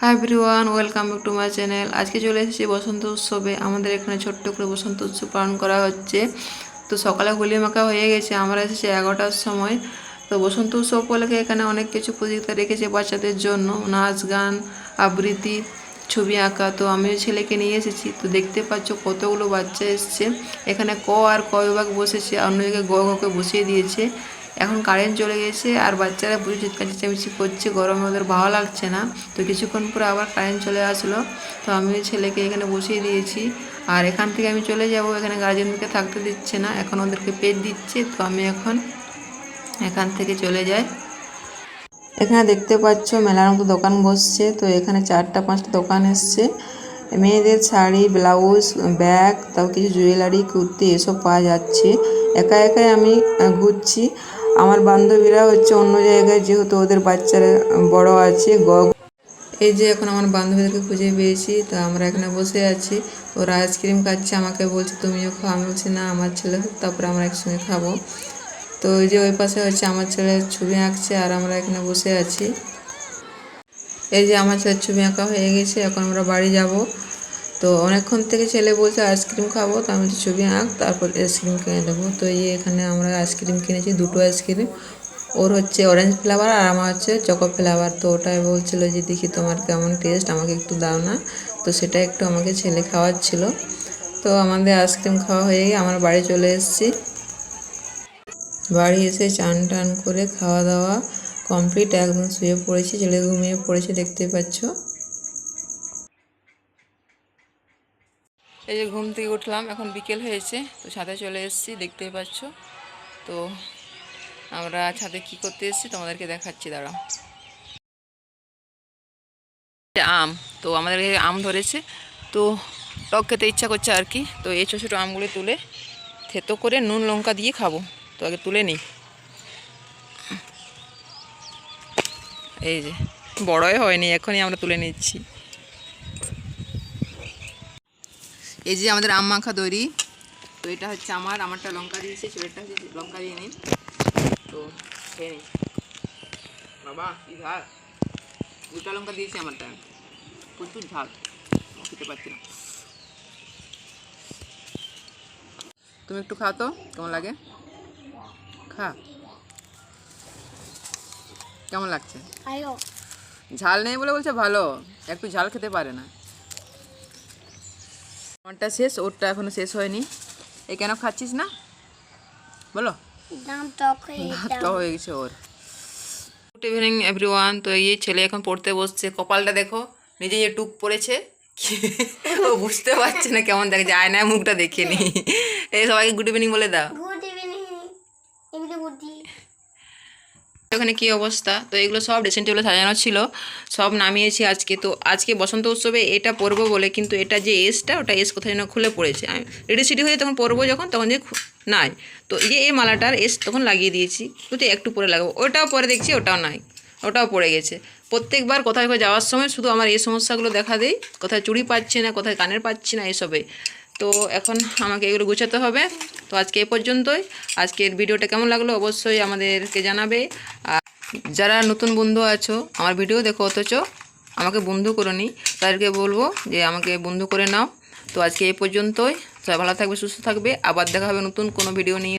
Hi everyone welcome back to my channel আজকে চলে এসেছি বসন্ত উৎসবে। আমাদের এখানে ছোট্ট করে বসন্ত উৎসব পালন করা হচ্ছে। তো সকালে হোলি মাখা হয়ে গেছে, আমরা এসেছি এগারোটার সময়। তো বসন্ত উৎসব উপলক্ষে এখানে অনেক কিছু প্রতিযোগিতা রেখেছে বাচ্চাদের জন্য। নাচ, গান, আবৃত্তি, ছবি আঁকা। তো আমিও ছেলেকে নিয়ে এসেছি। তো দেখতে পাচ্ছ কতগুলো বাচ্চা এসছে। এখানে ক আর ক বিভাগ বসেছে, আর অন্য জায়গায় গ গকে বসিয়ে দিয়েছে। এখন কারেন্ট চলে গেছে আর বাচ্চারা বুঝে চিৎকার চেঁচামেচি করছে, গরমে ওদের ভালো লাগছে না। তো কিছুক্ষণ পরে আবার কারেন্ট চলে আসলো। তো আমি ছেলেকে এখানে বসিয়ে দিয়েছি আর এখান থেকে আমি চলে যাব। এখানে গার্জেনদেরকে থাকতে দিচ্ছে না, এখন ওদেরকে পেট দিচ্ছে। তো আমি এখন এখান থেকে চলে যাই। এখানে দেখতে পাচ্ছ মেলার মতো দোকান বসছে। তো এখানে চারটা পাঁচটা দোকান এসছে। মেয়েদের শাড়ি ব্লাউজ ব্যাগ তাও কিছু জুয়েলারি কুর্তি এসব পাওয়া যাচ্ছে। একা একাই আমি ঘুরছি। আমার বান্ধবীরা হচ্ছে অন্য জায়গায়, যেহেতু ওদের বাচ্চারা বড় আছে, গ এই যে এখন আমার বান্ধবীদেরকে খুঁজে পেয়েছি, তো আমরা এখানে বসে আছি। ওরা আইসক্রিম খাচ্ছে, আমাকে বলছে, তুমিও খাও। আমি বলছি, না, আমার ছেলে তারপরে আমরা একসঙ্গে খাব। তো ওই যে ওই পাশে হচ্ছে আমার ছেলে ছবি আঁকছে, আর আমরা এখানে বসে আছি। এই যে আমার ছেলের ছবি আঁকা হয়ে গেছে, এখন আমরা বাড়ি যাব। তো অনেকক্ষণ থেকে ছেলে বলছে, আইসক্রিম খাব। তো আমি ছবি আঁক, তারপর আইসক্রিম কিনে দেবো। তো এই এখানে আমরা আইসক্রিম কিনেছি, দুটো আইসক্রিম। ওর হচ্ছে অরেঞ্জ ফ্লেভার আর আমার হচ্ছে চকো ফ্লেভার তো ওটাই বলছিল যে, দেখি তোমার কেমন টেস্ট আমাকে একটু দাও না। তো সেটা একটু আমাকে ছেলে খাওয়াচ্ছিল। তো আমাদের আইসক্রিম খাওয়া হয়ে আমরা বাড়ি চলে এসেছি। বাড়ি এসে চান টান করে খাওয়া দাওয়া কমপ্লিট। একদম শুয়ে পড়েছি, ছেলে ঘুমিয়ে পড়েছে দেখতে পাচ্ছ। এই যে ঘুম থেকে উঠলাম, এখন বিকেল হয়েছে, তো ছাদে চলে এসেছি, দেখতেই পাচ্ছ। তো আমরা ছাদে কি করতে এসেছি তোমাদেরকে দেখাচ্ছি, দাঁড়াও। আম, তো আমাদের আম ধরেছে, তো টক খেতে ইচ্ছা করছে আর কি, তো এই ছোটো ছোটো আমগুলো তুলে থেতো করে নুন, লঙ্কা দিয়ে খাব, তো আগে তুলে নিই। এই যে, বড়ই হয়নি, এখনই আমরা তুলে নিচ্ছি। এই যে আমাদের আম মাখা তৈরি তো এটা হচ্ছে আমার আমারটা লঙ্কা দিয়েছে ছেলেটা হচ্ছে লঙ্কা দিয়ে নিন। তো খেয়ে নিই বাবা কি ঝাল। দুটা লঙ্কা দিয়েছি আমারটা। প্রচুর ঝাল। খেতে পারছি না। তুমি একটু খাও তো কেমন লাগে? খা। কেমন লাগছে? ঝাল নেই বলে বলছে ভালো। একটু ঝাল খেতে পারে না। আমারটা শেষ ওরটা এখনও শেষ হয়নি। এ কেন খাচ্ছিস না? বলো। হয়ে গেছে। ওর। গুড ইভিনিং এভরিওয়ান তো এই ছেলে এখন পড়তে বসছে কপালটা দেখো নিজে যে টুক পড়েছে ও বুঝতে পারছে না কেমন দেখে যায় না মুখটা দেখে নি। এই সবাইকে গুড ইভিনিং বলে দাও। গুড ইভিনিং ওখানে কী অবস্থা? তো এগুলো সব ড্রেসিং টেবিলে সাজানো ছিল, সব নামিয়েছি আজকে। তো আজকে বসন্ত উৎসবে এটা পরবো বলে কিন্তু এটা যে এসটা, ওটা এস কোথায় যেন খুলে পড়েছে। আমি রেডি সিডি হয়ে তখন পরবো যখন, তখন যে নাই। তো যে এই মালাটার এস তখন লাগিয়ে দিয়েছি বুঝতে একটু পরে লাগাবো। ওটাও পরে দেখছি, ওটাও নাই। ওটাও পড়ে গেছে। প্রত্যেকবার কোথায় যাওয়ার সময় শুধু আমার এই সমস্যাগুলো দেখা দেয় কোথায় চুড়ি পাচ্ছি না, কোথায় কানের পাচ্ছি না এসবে। তো এখন আমাকে এগুলো গুছাতে হবে। তো আজকে এ পর্যন্তই। আজকের ভিডিওটা কেমন লাগল অবশ্যই আমাদেরকে জানাবে। আর যারা নতুন বন্ধু আছো, আমার ভিডিও দেখো অথচ, আমাকে বন্ধু করে নি। তাদেরকে বলব যে আমাকে বন্ধু করে নাও। তো আজকে এ পর্যন্তই। সবাই ভালো থাকবে, সুস্থ থাকবে। আবার দেখা হবে নতুন কোনো ভিডিও নিয়ে।